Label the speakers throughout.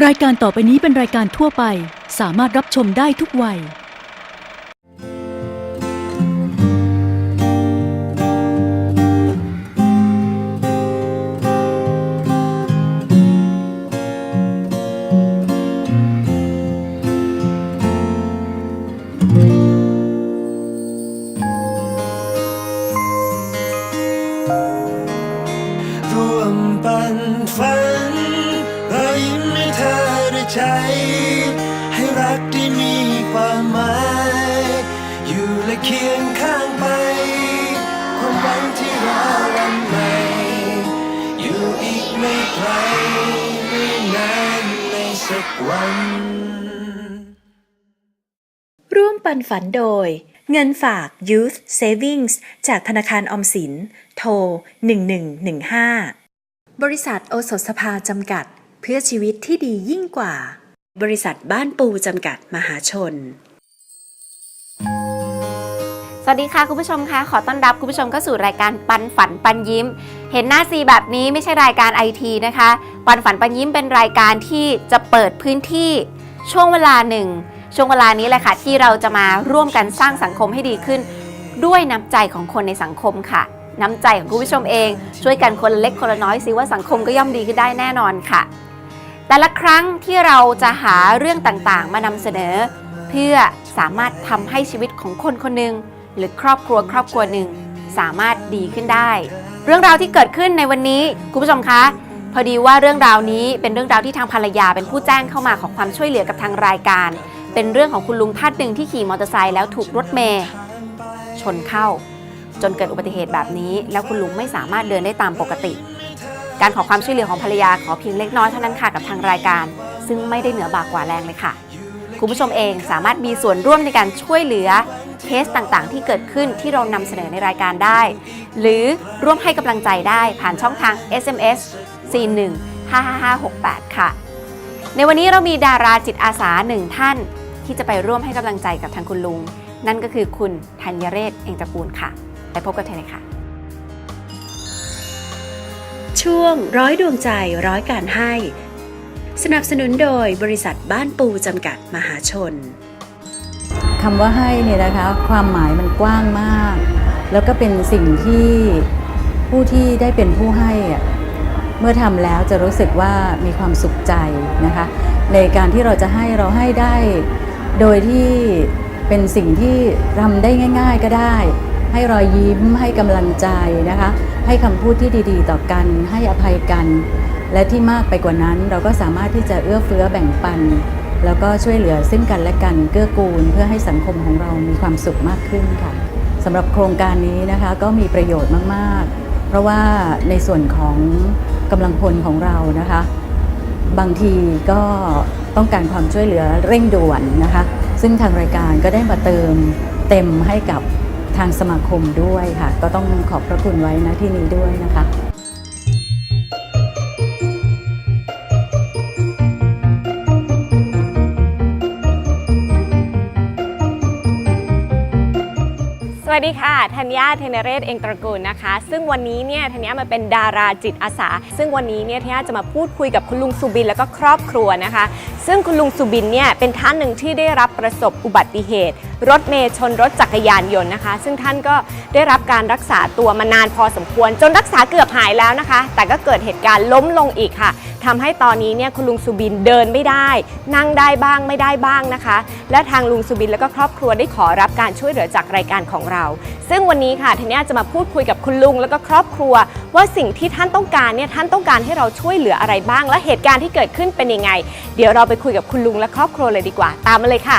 Speaker 1: รายการต่อไปนี้เป็นรายการทั่วไป สามารถรับชมได้ทุกวัย
Speaker 2: ร่วมปันฝัน ใจ ให้รักที่มีความหมาย อยู่และเคียงข้างไป ความหวังที่รอวันใหม่อยู่อีกไม่ไกลไม่นานในสักวัน
Speaker 3: ร่วมปันฝันโดย เงินฝาก Youth Savings จากธนาคารออมสิน โทร 1115 บริษัทโอสถสภาจำกัด เพื่อชีวิตที่ดียิ่งกว่า บริษัทบ้านปูจำกัดมหาชน
Speaker 4: สวัสดีค่ะคุณผู้ชมคะขอต้อนรับคุณผู้ชมเข้าสู่รายการปันฝันปันยิ้ม เห็นหน้าซีแบบนี้ไม่ใช่รายการไอทีนะคะ ปันฝันปันยิ้มเป็นรายการที่จะเปิดพื้นที่ช่วงเวลาหนึ่ง ช่วงเวลานี้แหละค่ะที่เราจะมาร่วมกันสร้างสังคมให้ดีขึ้น ด้วยน้ำใจของคนในสังคมค่ะน้ำใจของคุณผู้ชมเอง ช่วยกันคนเล็กคนละน้อยสิว่าสังคมก็ย่อมดีขึ้นได้แน่นอนค่ะ แต่ละครั้งที่เราจะหาเรื่องต่างๆ มานำเสนอ เพื่อสามารถทำให้ชีวิตของคนคนหนึ่งหรือครอบครัวครอบครัวหนึ่งสามารถดีขึ้นได้ เรื่องราวที่เกิดขึ้นในวันนี้คุณผู้ชมคะ พอดีว่าเรื่องราวนี้เป็นเรื่องราวที่ทางภรรยาเป็นผู้แจ้งเข้ามาขอความช่วยเหลือกับทางรายการ เป็นเรื่องของคุณลุงท่านหนึ่งที่ขี่มอเตอร์ไซค์แล้วถูกรถเมย์ชนเข้า จนเกิดอุบัติเหตุแบบนี้ แล้วคุณลุงไม่สามารถเดินได้ตามปกติ การขอความช่วยเหลือของภรรยาขอเพียงเล็กน้อยเท่านั้นค่ะกับทางรายการ ซึ่งไม่ได้เหนือบากกว่าแรงเลยค่ะ คุณผู้ชมเองสามารถมีส่วนร่วมในการช่วยเหลือเคสต่างๆ ที่เกิดขึ้นที่เรานำเสนอในรายการได้ หรือร่วมให้กำลังใจได้ผ่านช่องทาง SMS 41 55568 ค่ะ ในวันนี้เรามีดาราจิตอาสาหนึ่งท่าน ที่จะไปร่วมให้กำลังใจกับทางคุณลุง นั่นก็คือคุณธัญเรศเองตระกูลค่ะ ไปพบกับเธอเลยค่ะ
Speaker 3: ช่วงร้อยดวงใจร้อยการให้ สนับสนุนโดยบริษัทบ้านปูจำกัดมหาชน
Speaker 5: คำว่าให้เนี่ยนะคะความหมายมันกว้างมาก แล้วก็เป็นสิ่งที่ผู้ที่ได้เป็นผู้ให้อะเมื่อทำแล้วจะรู้สึกว่ามีความสุขใจนะคะ ในการที่เราจะให้เราให้ได้ โดยที่เป็นสิ่งที่ทำได้ง่าย ๆก็ได้ ให้รอยยิ้ม ให้กำลังใจนะคะ ให้คำพูดที่ดีๆ ต่อกัน ให้อภัยกัน และที่มากไปกว่านั้น เราก็สามารถที่จะเอื้อเฟื้อแบ่งปัน แล้วก็ช่วยเหลือซึ่งกันและกันเกื้อกูล เพื่อให้สังคมของเรามีความสุขมากขึ้นค่ะสำหรับโครงการนี้นะคะก็มีประโยชน์มากๆ เพราะว่าในส่วนของกำลังพลของเรานะคะ บางทีก็ต้องการความช่วยเหลือเร่งด่วนนะคะ ซึ่งทางรายการก็ได้มาเติมเต็มให้กับ ทางสมาคมด้วยค่ะ ก็ต้องขอบพระคุณไว้นะที่นี้ด้วยนะคะ
Speaker 6: สวัสดีค่ะธัญญาเทเนเรศเองตระกูลนะคะ ซึ่งวันนี้เนี่ยธัญญามาเป็นดาราจิตอาสา ซึ่งวันนี้เนี่ยธัญญาจะมาพูดคุยกับคุณลุงสุบินแล้วก็ครอบครัวนะคะ ซึ่งคุณลุงสุบินเนี่ยเป็นท่านหนึ่งที่ได้รับประสบอุบัติเหตุ รถเมย์ชนรถจักรยานยนต์นะคะ ซึ่งท่านก็ได้รับการรักษาตัวมานานพอสมควร จนรักษาเกือบหายแล้วนะคะ แต่ก็เกิดเหตุการณ์ล้มลงอีกค่ะ ทำให้ตอนนี้เนี่ยคุณลุงสุบินเดินไม่ได้ นั่งได้บ้างไม่ได้บ้างนะคะ และทางลุงสุบินและก็ครอบครัวได้ขอรับการช่วยเหลือจากรายการของเรา ซึ่งวันนี้ค่ะทีนี้จะมาพูดคุยกับคุณลุงแล้วก็ครอบครัว ว่าสิ่งที่ท่านต้องการเนี่ยท่านต้องการให้เราช่วยเหลืออะไรบ้าง และเหตุการณ์ที่เกิดขึ้นเป็นยังไง เดี๋ยวเราไปคุยกับคุณลุงและครอบครัวเลยดีกว่า ตามมาเลยค่ะ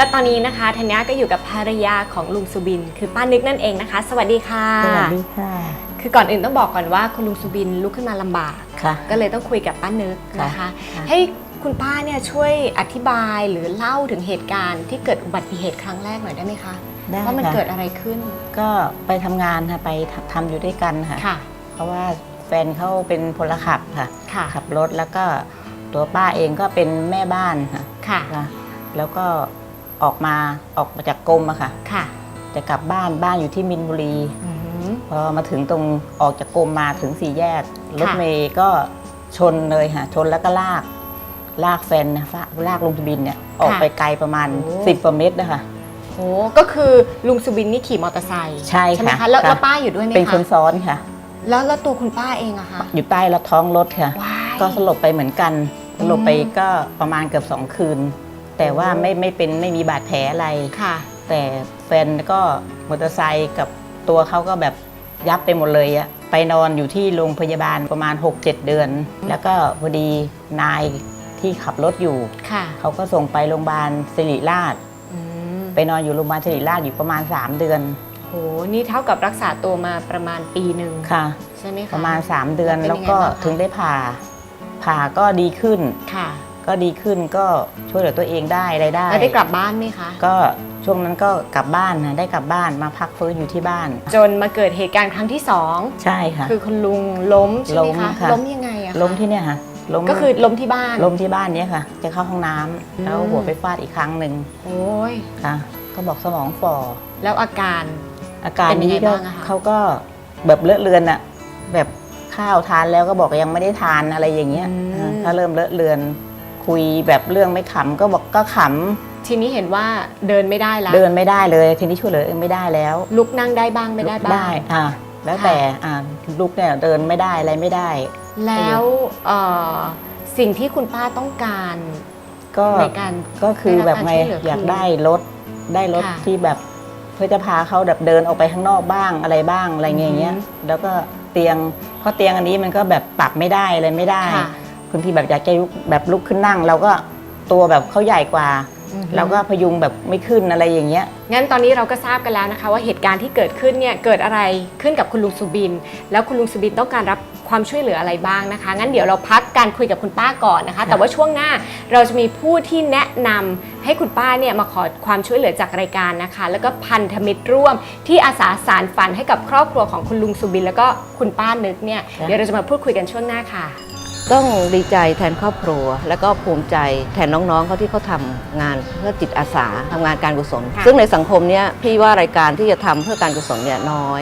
Speaker 6: และตอนนี้นะคะธัญญาก็อยู่กับภรรยาของลุงสุบิน คือป้านึกนั่นเองนะคะ สวัสดีค่ะ
Speaker 5: สวัสดีค่ะ
Speaker 6: คือก่อนอื่นต้องบอกก่อนว่าคุณลุงสุบินลุกขึ้นมาลำบาก
Speaker 5: ค่ะ
Speaker 6: ก็เลยต้องคุยกับป้านึกนะคะ
Speaker 5: ค่ะค่ะ
Speaker 6: ให้คุณป้าเนี่ยช่วยอธิบายหรือเล่าถึงเหตุการณ์ที่เกิดอุบัติเหตุครั้งแรกหน่อยได้ไหมคะ
Speaker 7: ได้
Speaker 6: ว่ามัน
Speaker 7: ค่ะ
Speaker 6: เกิดอะไรขึ้น
Speaker 7: ก็ไปทำงานค่ะ ไปทำทำอยู่ด้วยกันค่ะ
Speaker 6: ค่ะ
Speaker 7: เพราะว่าแฟนเขาเป็นพลขับค่ะ
Speaker 6: ค่ะ
Speaker 7: ขับรถแล้วก็ตัวป้าเองก็เป็นแม่บ้านค่ะ
Speaker 6: ค่ะ
Speaker 7: ค่ะ แล้วก็ ออกมาออกมาจากกรมอะค่ะ
Speaker 6: ค่ะ
Speaker 7: จะกลับบ้านบ้านอยู่ที่มินบุรี
Speaker 6: อืม
Speaker 7: พอมาถึงตรงออกจากกรมมาถึงสี่แยกรถ
Speaker 6: ค่ะ
Speaker 7: เมย์ก็ชนเลยค่ะชนแล้วก็ลาก ลากแฟนนะฟะลากลงทะบินเนี่ยออกไปไกลประมาณ
Speaker 6: โอ้
Speaker 7: 10กว่าเมตรนะคะ
Speaker 6: โอ้ก็คือลุงสุบินนี่ขี่มอเตอร์ไซค์
Speaker 7: ใช่
Speaker 6: ไหม
Speaker 7: ค่ะ
Speaker 6: คะแล้ว
Speaker 7: ค่ะ
Speaker 6: แล้วป้าอยู่ด้วยไหมคะ
Speaker 7: เป็นคนซ้อนค่ะ
Speaker 6: แล้วแล้วตัวคุณป้าเองอะคะ
Speaker 7: อยู่ใต้ละท้องรถค่ะ
Speaker 6: ว้าย
Speaker 7: ก็สลบไปเหมือนกัน
Speaker 6: อื
Speaker 7: ส
Speaker 6: ม
Speaker 7: ลบไปก็ประมาณเกือบสองคืน แต่ว่า
Speaker 6: โอ้
Speaker 7: ไม่ไม่เป็นไม่มีบาดแผลอะไร
Speaker 6: ค่ะ
Speaker 7: แต่แฟนก็มอเตอร์ไซค์กับตัวเขาก็แบบยับไปหมดเลยอะไปนอนอยู่ที่โรงพยาบาลประมาณ 6-7 เดือน แล้วก็พอดีนายที่ขับรถอยู่
Speaker 6: ค่ะ
Speaker 7: เขาก็ส่งไปโรงพยาบาลสิริราช
Speaker 6: อืม
Speaker 7: ไปนอนอยู่โรงพยาบาลสิริราชอยู่ประมาณ 3 เดือน
Speaker 6: โหนี่เท่ากับรักษาตัวมาประมาณปีหนึ่ง
Speaker 7: ค่ะ
Speaker 6: ใช่ไหมคะ
Speaker 7: ประมาณ 3 เดือน
Speaker 6: เป็น
Speaker 7: แล้ว
Speaker 6: ยังไง
Speaker 7: ก็
Speaker 6: บ้างคะ
Speaker 7: ถึงได้ผ่าผ่าก็ดีขึ้น
Speaker 6: ค่ะ
Speaker 7: ก็ดีขึ้นก็ช่วยเหลือตัวเองได้อะไรได้
Speaker 6: แล้วได้กลับบ้านไหมคะ
Speaker 7: ก็ช่วงนั้นก็กลับบ้านนะได้กลับบ้านมาพักฟื้นอยู่ที่บ้าน
Speaker 6: จนมาเกิดเหตุการณ์ครั้งที่สอง
Speaker 7: ใช่ค่ะ
Speaker 6: คือคุณลุงล้มใช่ไหม
Speaker 7: ล้ม
Speaker 6: คะ
Speaker 7: ค่ะ
Speaker 6: ล้มยังไงอะคะ
Speaker 7: ล้มที่เนี่ยค่ะล้ม
Speaker 6: ก็คือล้มที่บ้าน
Speaker 7: ล้มที่บ้านเนี้ยค่ะ จะเข้าห้องน้ำ
Speaker 6: อืม
Speaker 7: แล้วหัวไปฟาดอีกครั้งหนึ่ง
Speaker 6: โอ้ย
Speaker 7: ค่ะ ก็บอกสมองฝ่อ
Speaker 6: แล้วอาการ
Speaker 7: อาการ
Speaker 6: เป็นยัง
Speaker 7: นี้
Speaker 6: ไง
Speaker 7: ก็
Speaker 6: บ้างอะคะ
Speaker 7: เขาก็แบบเลอะเลือนอะแบบข้าวทานแล้วก็บอกยังไม่ได้ทานอะไรอย่างเงี้ยอ่าถ้าเริ่มเลอะเลือน คุยแบบเรื่องไม่ขำก็บอกก็ข
Speaker 6: ทีนี้เห็นว่าเดินไม่ได้ำแล้ว
Speaker 7: เดินไม่ได้เลยทีนี้ช่วยเหลือเองไม่ได้แล้ว
Speaker 6: ลุกนั่งได้บ้างไม่ได้บ้าง
Speaker 7: ได้อ่าแล้ว
Speaker 6: ค่ะ
Speaker 7: แต่อ่าลูกเนี่ยเดินไม่ได้อะไรไม่ได้
Speaker 6: แล้วเอ่อสิ่งที่คุณป้าต้องการ
Speaker 7: ก็
Speaker 6: ในการ
Speaker 7: ก็คือแบบไง
Speaker 6: ได้รับการช่วยเหลือ
Speaker 7: อยาก
Speaker 6: คือ
Speaker 7: ได้รถได้รถ
Speaker 6: ค่ะ
Speaker 7: ที่แบบเพื่อจะพาเขาแบบเดินออกไปข้างนอกบ้างอะไรบ้างอะไรเงี้ย
Speaker 6: อือหือ
Speaker 7: เงี้ยแล้วก็เตียงเพราะเตียงอันนี้มันก็แบบปรับไม่ได้อะไรไม่ได้
Speaker 6: ค่ะ
Speaker 7: บางทีแบบอยากจะลุกแบบลุกขึ้นนั่ง เราก็ตัวแบบเขาใหญ่กว่า
Speaker 6: อือหือ
Speaker 7: เราก็พยุงแบบไม่ขึ้นอะไรอย่างเงี้ย
Speaker 6: งั้นตอนนี้เราก็ทราบกันแล้วนะคะ ว่าเหตุการณ์ที่เกิดขึ้นเนี่ยเกิดอะไรขึ้นกับคุณลุงสุบิน แล้วคุณลุงสุบินต้องการรับความช่วยเหลืออะไรบ้างนะคะ งั้นเดี๋ยวเราพักการคุยกับคุณป้าก่อนนะคะ แต่ว่าช่วงหน้าเราจะมีผู้ที่แนะนำให้คุณป้าเนี่ยมาขอความช่วยเหลือจากรายการนะคะ แล้วก็พันธมิตรร่วมที่อาสาสารฝันให้กับครอบครัวของคุณลุงสุบิน แล้วก็คุณป้านึกเนี่ย
Speaker 7: ค่ะ
Speaker 6: เดี๋ยวเราจะมาพูดคุยกันช่วงหน้าค่ะ
Speaker 8: ต้องดีใจแทนครอบครัว แล้วก็ภูมิใจแทนน้องๆเขาที่เขาทำงานเพื่อจิตอาสาทำงานการกุศล
Speaker 6: ค่ะ
Speaker 8: ซึ่งในสังคมเนี้ยพี่ว่ารายการที่จะทำเพื่อการกุศลเนี่ยน้อย